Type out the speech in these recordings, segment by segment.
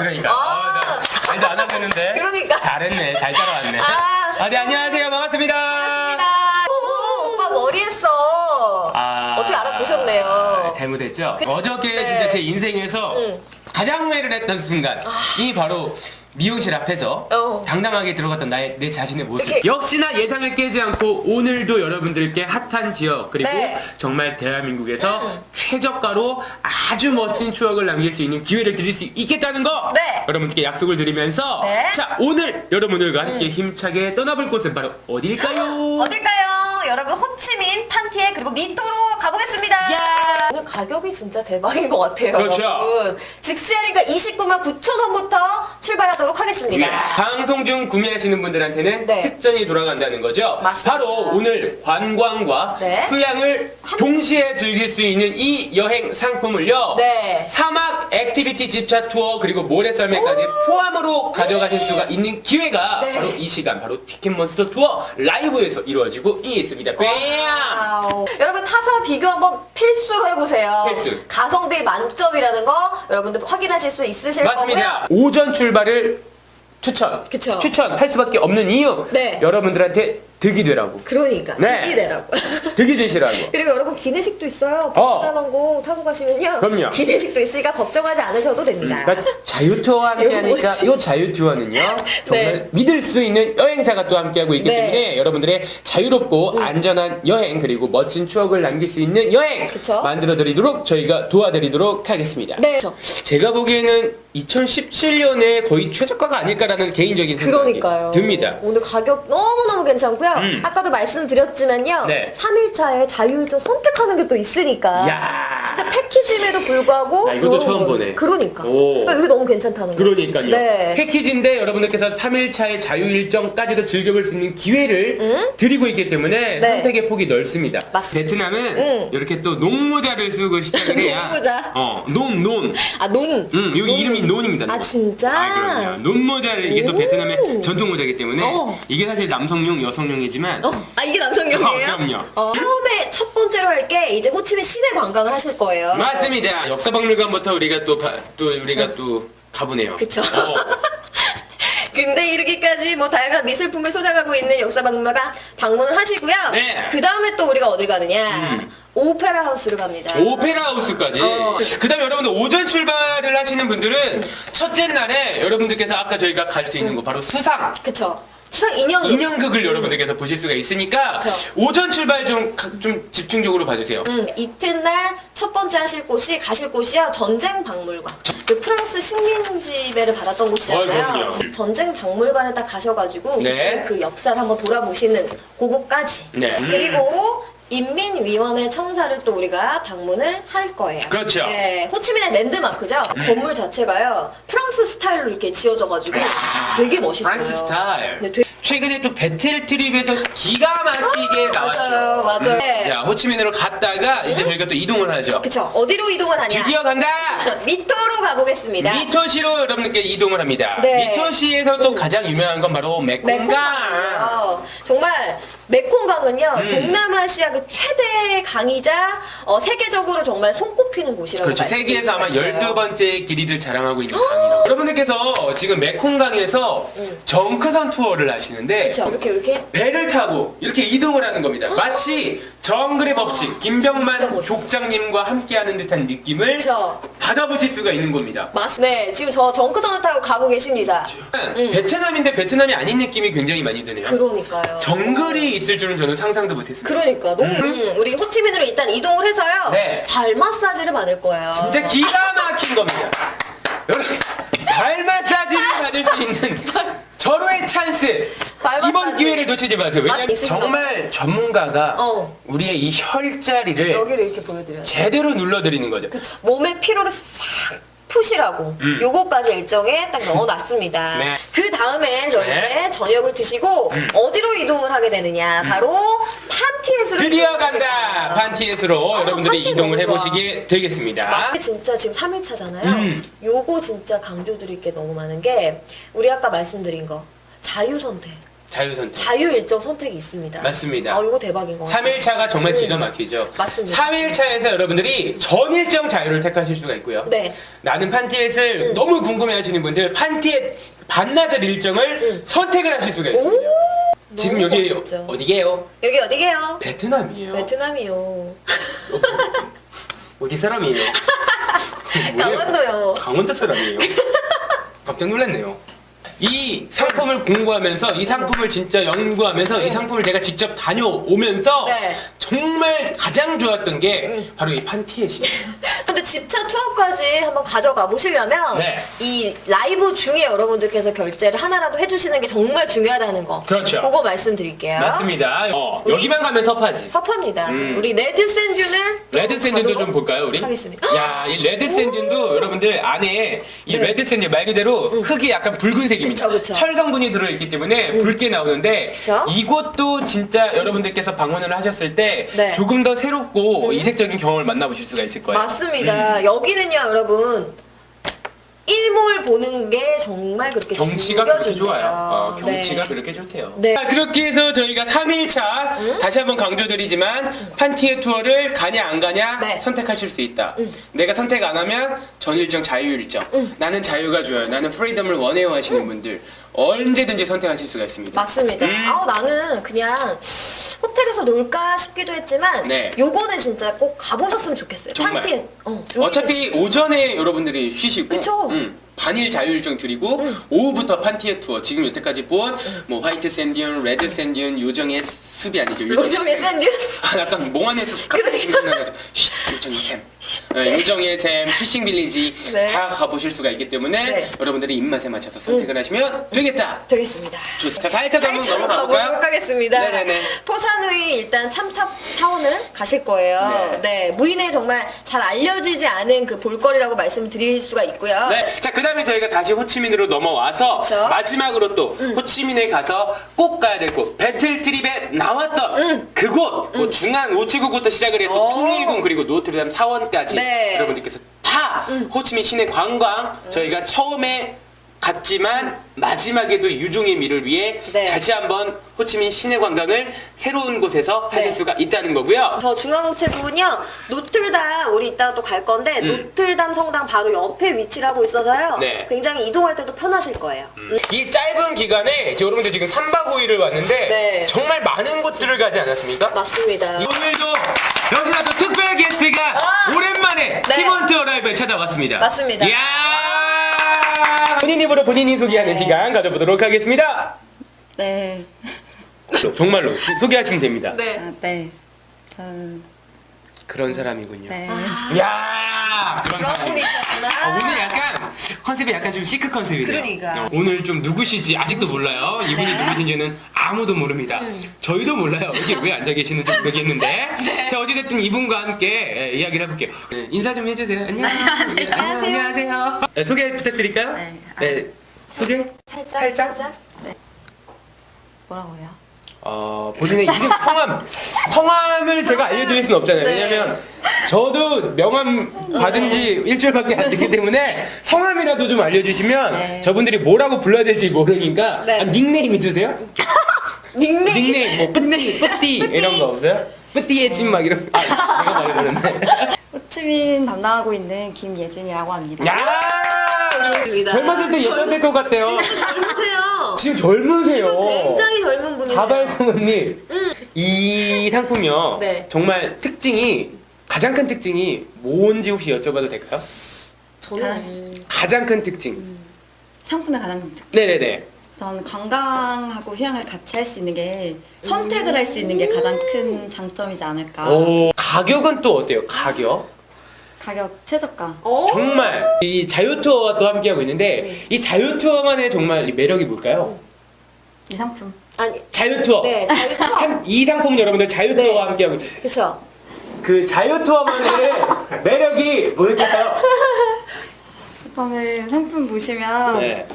그러니까. 아, 아, 나 말도 안 하겠는데. 그러니까. 잘했네. 잘 따라왔네. 아. 아, 네, 안녕하세요. 반갑습니다. 나 오, 오빠 머리 했어. 아, 어떻게 알아보셨네요? 잘못했죠? 그- 어저께 네. 진짜 제 인생에서 응. 가장 후회를 했던 순간. 이 바로 미용실 앞에서 어. 당당하게 들어갔던 나의 내 자신의 모습. 이렇게- 역시나 예상을 깨지 않고 오늘도 여러분들께 핫한 지역 그리고 네. 정말 대한민국에서 음. 최저가로 아주 멋진 추억을 남길 수 있는 기회를 드릴 수 있겠다는 거 네. 여러분께 약속을 드리면서 네. 음. 자 오늘 여러분들과 함께 힘차게 떠나볼 곳은 바로 어딜까요? 어딜까요? 여러분 호치민, 판티에 그리고 미토로 가보겠습니다. 야! 오늘 가격이 진짜 대박인 것 같아요. 그렇죠. 여러분. 즉시하니까 29만 9천 원부터 출발하도록 하겠습니다. 이야, 방송 중 구매하시는 분들한테는 네. 특전이 돌아간다는 거죠. 맞습니다. 바로 오늘 관광과 네. 휴양을 동시에 즐길 수 있는 이 여행 상품을요. 네. 사막 액티비티 집차 투어 그리고 모래 썰매까지 포함으로 가져가실 수가 있는 기회가 네. 바로 이 시간 바로 티켓몬스터 투어 라이브에서 이루어지고 있습니다. 뺨! 와우. 여러분 타사 비교 한번 필수로 해보세요. 필수. 가성비 만점이라는 거 여러분들 확인하실 수 있으실 맞습니다. 거고요. 오전 출발을 추천. 그쵸. 추천할 수밖에 없는 이유. 네. 여러분들한테 득이 되라고. 그러니까 네. 득이 되라고. 득이 되시라고. 그리고 여러분 기내식도 있어요. 어. 베트남항공 타고 가시면요. 그럼요. 기내식도 있으니까 걱정하지 않으셔도 됩니다. 그러니까 자유투어와 함께 하니까? 이 자유투어는요 정말 네. 믿을 수 있는 여행사가 또 함께하고 있기 네. 때문에 여러분들의 자유롭고 안전한 여행 그리고 멋진 추억을 남길 수 있는 여행 그쵸? 만들어드리도록 저희가 도와드리도록 하겠습니다. 네. 제가 보기에는 2017년에 거의 최저가가 아닐까라는 개인적인 생각이 그러니까요. 듭니다. 오늘 가격 너무너무 괜찮고요. 음. 아까도 말씀드렸지만요. 네. 3일차에 자유일정 선택하는 게 또 있으니까. 야. 진짜 패키지임에도 불구하고. 나 이것도 이런 처음 걸- 보네. 그러니까. 오. 그러니까 이게 너무 괜찮다는 거지. 그러니까요. 네. 패키지인데 여러분들께서 3일차의 자유 일정까지도 즐겨볼 수 있는 기회를 응? 드리고 있기 때문에 네. 선택의 폭이 넓습니다. 맞습니다. 베트남은 응. 이렇게 또 농모자를 쓰고 시작을 해야 농모자? 어, 논, 논. 아, 논. 음, 여기 논. 이 름이 논입니다. 아, 논. 진짜? 아, 그럼요. 논모자를 이게 또 오. 베트남의 전통 모자이기 때문에 어. 이게 사실 남성용, 여성용이지만 어, 아 이게 남성용이에요? 어, 그럼요. 어, 처음에 첫 번째로 할 게 이제 호치민 시내 관광을 하실 거예요. 맞습니다. 역사박물관부터 우리가 또, 가- 또 우리가 또 가보네요. 그쵸. 어. 근데 이르기까지 뭐 다양한 미술품을 소장하고 있는 역사박물관 방문을 하시고요. 네. 그 다음에 또 우리가 어디 가느냐? 음. 오페라 하우스를 갑니다. 오페라 하우스까지. 어. 그다음에 여러분들 오전 출발을 하시는 분들은 첫째 날에 여러분들께서 아까 저희가 갈 수 있는 곳 바로 수상 그쵸. 수상 인형. 인형극을 여러분들께서 보실 수가 있으니까 그쵸. 오전 출발 좀 좀 집중적으로 봐주세요. 음, 이튿날 첫 번째 하실 곳이 가실 곳이요 전쟁 박물관. 그 프랑스 식민 지배를 받았던 어, 곳이잖아요. 그럼요. 전쟁 박물관에 딱 가셔가지고 네. 그 역사를 한번 돌아보시는 그곳까지. 네. 그리고 인민위원회 청사를 또 우리가 방문을 할 거예요. 그렇죠. 네, 호치민의 랜드마크죠. 건물 자체가요 프랑스 스타일로 이렇게 지어져가지고 되게 멋있어요. 프랑스 스타일. 네, 되게 최근에 또 배틀 트립에서 기가 막히게 나왔죠. 아, 맞아요, 맞아요. 네. 자 호치민으로 갔다가 이제 저희가 또 이동을 하죠. 그쵸. 어디로 이동을 하냐? 드디어 간다. 미토로 가보겠습니다. 미토시로 여러분들께 이동을 합니다. 네. 미토시에서 또 가장 유명한 건 바로 메콩강. 메콩강이죠. 정말 메콩강은요 음. 동남아시아 그 최대 강이자 어, 세계적으로 정말 손꼽히는 곳이라고 그렇죠. 말씀드릴 세계에서 아마 수가 있어요. 12번째 길이를 자랑하고 있는 강이라고. 여러분들께서 지금 메콩강에서 정크선 투어를 하시는 데 그렇죠. 이렇게 이렇게 배를 타고 이렇게 이동을 하는 겁니다. 마치 정글의 법칙 진짜 김병만 멋있어. 족장님과 함께하는 듯한 느낌을 그렇죠. 받아보실 수가 있는 겁니다. 맞. 네, 지금 저 정크선을 타고 가고 계십니다. 베트남인데 베트남이 아닌 느낌이 굉장히 많이 드네요. 그러니까요. 정글이 있을 줄은 저는 상상도 못했습니다. 그러니까 너무 음, 우리 호치민으로 일단 이동을 해서요. 네. 발 마사지를 받을 거예요. 진짜 기가 막힌 겁니다. 여러분 발 마사지를 받을 수 있는 절호의 찬스. 발 이번. 기회를 놓치지 마세요. 왜냐면 맛 있으신가 정말 전문가가 어. 우리의 이 혈자리를 여기를 이렇게 보여드려요. 제대로 눌러드리는 거죠. 몸의 피로를 싹 푸시라고 요거까지 일정에 딱 넣어놨습니다. 음. 네. 그 다음에 저희 네. 음. 이제 저녁을 드시고 어디로 이동을 하게 되느냐 바로 판티에스로 드디어 이동을 간다! 판티에스로 아, 여러분들이 판티 이동을 너무. 해보시게 되겠습니다. 마스크 진짜 지금 3일차잖아요. 음. 요거 진짜 강조드릴 게 너무 많은 게 우리 아까 말씀드린 거 자유 선택. 자유 선택. 자유 일정 선택이 있습니다. 맞습니다. 아, 이거 대박인 거 같아요. 3일차가 정말 기가 막히죠. 맞습니다. 3일차에서 여러분들이 전 일정 자유를 택하실 수가 있고요. 네. 나는 판티엣을 너무 궁금해 하시는 분들 판티엣 반나절 일정을 선택을 하실 수가 있습니다. 지금 너무 여기 멋있죠. 어디게요? 여기 어디게요? 베트남이에요. 베트남이요. 어디 사람이에요? 뭐예요? 강원도요. 강원도 사람이에요. 깜짝 놀랐네요. 이 상품을 공부하면서 이 상품을 진짜 연구하면서 이 상품을 제가 직접 다녀오면서 네. 정말 가장 좋았던 게 바로 이 판티엣이에요. 근데 집차 투어까지 한번 가져가 보시려면 네. 이 라이브 중에 여러분들께서 결제를 하나라도 해주시는 게 정말 중요하다는 거. 그렇죠. 그거 말씀드릴게요. 맞습니다. 어, 여기만 가면 섭하지. 섭합니다. 음. 우리 레드 샌드는 레드 샌드도 좀 볼까요, 우리? 하겠습니다. 야, 이 레드 샌드도 여러분 들 안에 이 네. 레드 샌드 말 그대로 흙이 약간 붉은색입니다. 그쵸, 그쵸. 철 성분이 들어있기 때문에 붉게 나오는데 그쵸? 이곳도 진짜 여러분들께서 방문을 하셨을 때 네. 조금 더 새롭고 이색적인 경험을 만나보실 수가 있을 거예요. 맞습니다. 음. 여기는요, 여러분. 일몰 보는 게 정말 그렇게 경치가 그렇게. 좋아요. 어, 경치가 네. 그렇게 좋대요. 네. 자, 그렇게 해서 저희가 3일차 다시 한번 강조드리지만 판티의 투어를 가냐 안 가냐 네. 선택하실 수 있다. 내가 선택 안 하면 전일정 자유일정. 나는 자유가 좋아요. 나는 프리덤을 원해요 하시는 분들 언제든지 선택하실 수가 있습니다. 맞습니다. 음. 아우 나는 그냥 호텔에서 놀까 싶기도 했지만 네. 요거는 진짜 꼭 가보셨으면 좋겠어요. 정말. 판티에 어, 여기 어차피 오전에 여러분들이 쉬시고 그쵸. 음, 반일 자유일정 드리고 오후부터 판티의 투어 지금 여태까지 본뭐 화이트 샌디언, 레드 샌디언, 요정의 숲이 아니죠. 요정의 샌드 아, 약간 몽환의 숲 같은 느낌이 나가지고 쉿, 요정의 샘 네, 요정의 샘, 피싱 빌리지 네. 다 가보실 수가 있기 때문에 네. 여러분들의 입맛에 맞춰서 선택을 하시면 되겠다 되겠습니다. 좋습니다 자 4일차도 한번 사이트로 넘어가 가보도록 볼까요? 하겠습니다. 네네네. 포산후이 일단 참탑 사원을 가실 거예요. 네. 네. 무인에 정말 잘 알려지지 않은 그 볼거리라고 말씀드릴 수가 있고요. 네. 자, 그 다음 에 저희가 다시 호치민으로 넘어와서 그쵸? 마지막으로 또 호치민에 가서 꼭 가야 될 곳, 배틀 트립에 나왔던 그곳, 뭐 중앙 우체국부터 시작을 해서 오. 통일궁 그리고 노트르담 사원까지 네. 여러분들께서 다 호치민 시내 관광 저희가 처음에 갔지만 마지막에도 유종의 미를 위해 네. 다시 한번 호치민 시내 관광을 새로운 곳에서 하실 네. 수가 있다는 거고요. 저 중앙우체국은요 노틀담 우리 이따가 또 갈 건데 음. 노틀담 성당 바로 옆에 위치를 하고 있어서요 네. 굉장히 이동할 때도 편하실 거예요 음. 이 짧은 기간에 이제 여러분들 지금 3박 5일을 왔는데 네. 정말 많은 곳들을 가지 않았습니까? 맞습니다 오늘도 역시나 또 특별 게스트가 아! 오랜만에 네. 티몬트 어라이브에 찾아왔습니다. 맞습니다. 이야! 본인 입으로 본인이 소개하는 네. 시간 가져보도록 하겠습니다. 네. 정말로 소개하시면 됩니다. 네. 아, 네. 저는 그런 사람이군요. 네. 이야! 그런 그런 사람. 분이셨구나 아, 오늘 약간 컨셉이 약간 좀 시크 컨셉이네요. 그러니까. 어, 오늘 좀 누구시지 아직도 몰라요. 이분이 네. 누구신지는 아무도 모릅니다. 저희도 몰라요. 이게 왜 앉아 계시는지 모르겠는데. 네. 자 어찌됐든 이분과 함께 예, 이야기를 해볼게요. 네, 인사 좀 해주세요. 안녕하세요. 네, 안녕하세요. 안녕하세요. 네, 소개 부탁드릴까요? 네. 네. 소개? 살짝 살짝? 살짝 뭐라고요? 어, 본인의 이름, 성함. 성함을 제가 알려드릴 수는 없잖아요. 네. 왜냐면 저도 명함 받은 지 일주일밖에 안 됐기 때문에 성함이라도 좀 알려주시면 네. 저분들이 뭐라고 불러야 될지 모르니까 네. 아, 닉네임 있으세요? 닉네임 닉네임 뭐 뿌띠, 뿌띠 이런 거 없어요? 뿌띠의 집막 이런 거. 아, 내가 말해버렸네. 호치민 담당하고 있는 김예진이라고 합니다. 야! 우리. 젊었을 때 예뻤을 것 같아요. 지금 젊으세요 지금 젊으세요. 지금 굉장히 젊은 분이에요 가발성우님 이 상품이요 네. 정말 특징이 가장 큰 특징이 뭔지 혹시 여쭤봐도 될까요? 저는 가장 큰 특징 상품의 가장 큰 특. 네네네 저는 관광하고 휴양을 같이 할 수 있는 게 선택을 할 수 있는 게 가장 큰 장점이지 않을까. 오 가격은 또 어때요 가격? 가격 최저가. 어? 정말 이 자유 투어와 또 함께하고 있는데 이 자유 투어만의 정말 이 매력이 뭘까요? 이 상품. 아니 자유 투어 네 자유 투어 한- 이 상품 여러분들 자유투어와 네. 함께하고 있- 그쵸 그 자유 투어만의 매력이 뭘까요? 일단은 상품 보시면 네.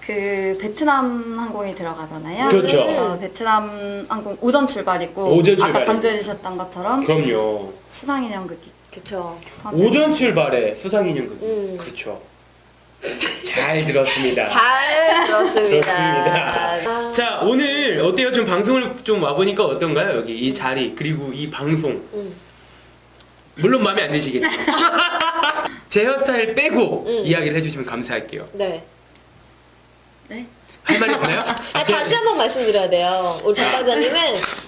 그 베트남 항공이 들어가잖아요. 그렇죠. 그래서 베트남 항공 오전 출발이고 오전 아까 출발이고. 강조해 주셨던 것처럼 그럼요 수상인형극이 그쵸 오전 출발에 수상인형 극이 음. 그렇죠 잘 들었습니다. 잘 들었습니다. 좋습니다. 아, 자 오늘 어때요? 좀 방송을 좀 와보니까 어떤가요? 여기 이 자리 그리고 이 방송 음. 물론 마음에 안 드시겠죠? 제 헤어스타일 빼고 음. 이야기를 해주시면 감사할게요. 네. 네. 할 말이 없나요? 아, 다시 한 번 말씀드려야 돼요. 우리 담당자님은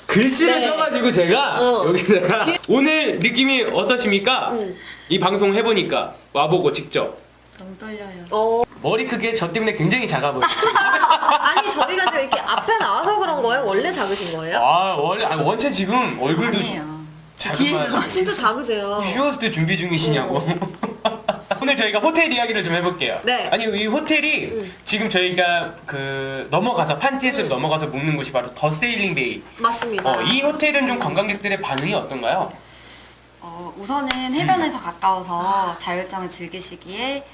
글씨를 네. 써가지고 제가 어. 여기다가 오늘 느낌이 어떠십니까? 음. 이 방송 해보니까 와보고 직접 너무 떨려요. 어 머리 크기에 저 때문에 굉장히 작아 보여요. 아니 저희가 지금 이렇게 앞에 나와서 그런 거예요? 원래 작으신 거예요? 아 원래 아니, 원체 지금 얼굴도 아니에요. 작은 뒤에서 진짜 작으세요. 휴어스트 준비 중이시냐고. 오늘 저희가 호텔 이야기를 좀 해볼게요. 네. 아니 이 호텔이 음. 지금 저희가 그 넘어가서 판티에서 넘어가서 묵는 곳이 바로 더 세일링 데이. 맞습니다. 어, 이 호텔은 좀 관광객들의 반응이 어떤가요? 어, 우선은 해변에서 가까워서 자율정을 즐기시기에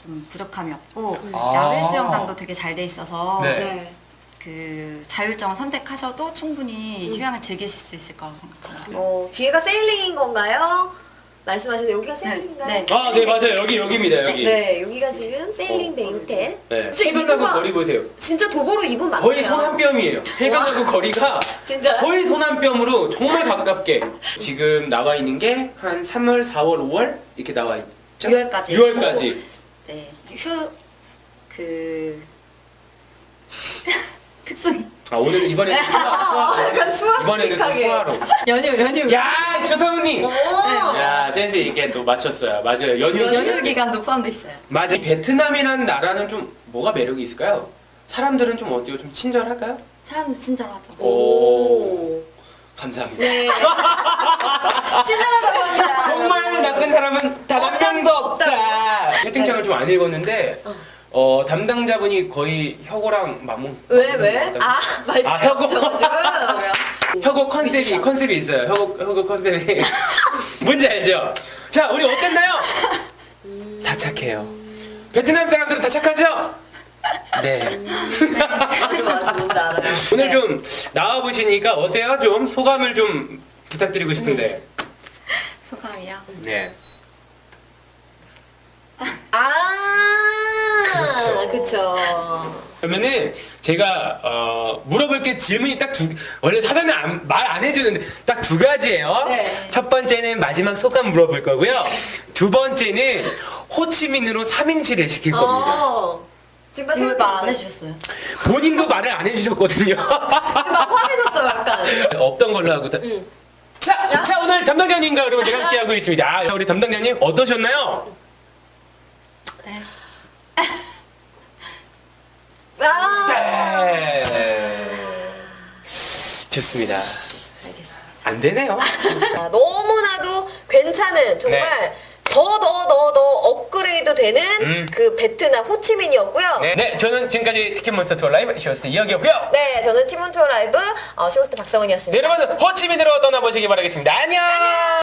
좀 부족함이 없고 아. 야외 수영장도 되게 잘 돼 있어서 네. 네. 그 자율정을 선택하셔도 충분히 음. 휴양을 즐기실 수 있을 거라고 생각합니다. 어 뒤에가 세일링인 건가요? 말씀하시는 여기가 세일링인가요? 네. 아, 네 맞아요. 여기 여기입니다. 여기. 네, 여기가 지금 세일링 데이 호텔. 네. 진짜 해변하고 이거가- 거리 보세요. 진짜 도보로 2분 맞네요. 거의 손 한 뼘이에요. 해변하고 거리가 진짜요? 거의 손 한 뼘으로 정말 가깝게 지금 나와 있는 게 한 3월, 4월, 5월 이렇게 나와 있죠. 6월까지. 6월까지. 네, 휴, 그, 특수, 아 오늘 이번에 수화, 아, 수화. 약간 수화 이번에는 또 스틱하게. 수화로. 연휴, 연휴. 야 최성우님. 오. 야 센스 있게 또 맞췄어요. 맞아요. 연휴. 연휴 기간도 포함돼 있어요. 맞아. 이 베트남이라는 나라는 좀 뭐가 매력이 있을까요? 사람들은 좀 어때요? 좀 친절할까요? 사람들 친절하죠. 오. 감사합니다. 네. 친절하다고 합니다. 정말. 나쁜 사람은 단 한 명도 거 없다. 채팅창을 좀 안 읽었는데 어. 어 담당자분이 거의 혁오랑 마몽. 왜 왜? 아 말씀 아, 혁오. 왜요? 혁오 컨셉이 컨셉이 있어요. 혁오 혁오 컨셉이 뭔지 알죠? 자 우리 어땠나요? 다 착해요. 베트남 사람들은 다 착하죠? 네. 맞아 맞아 뭔지 알아요. 오늘 네. 좀 나와 보시니까 어때요? 좀 소감을 좀 부탁드리고 싶은데. 소감이요? 네. 아 그렇죠. 그쵸. 그러면은 제가 어, 물어볼 게 질문이 딱 두 원래 사전에 말 안 해주는데 딱 두 가지예요. 네. 첫 번째는 마지막 소감 물어볼 거고요. 두 번째는 호치민으로 삼행시를 시킬 겁니다. 어. 지금 이거 생각해 말안 해주셨어요. 본인도 말을 안 해주셨거든요. 막 화내셨어요 약간. 없던 걸로 하고. 다- 응. 자, 자 오늘 담당자님과 여러분 제가 함께 하고 있습니다. 아, 우리 담당자님 어떠셨나요? 네. 아. 네. 좋습니다. 알겠습니다. 안 되네요. 아, 너무나도 괜찮은 정말 더 더 더 더 업그레이드 되는 네. 음. 그 베트남 호치민이었고요. 네, 네, 저는 지금까지 티켓몬스터 투어 라이브 쇼스트 이혁이었고요. 네, 저는 팀원 투어 라이브 어, 쇼호스트 박성은이었습니다. 네, 여러분 호치민으로 떠나보시기 바라겠습니다. 안녕.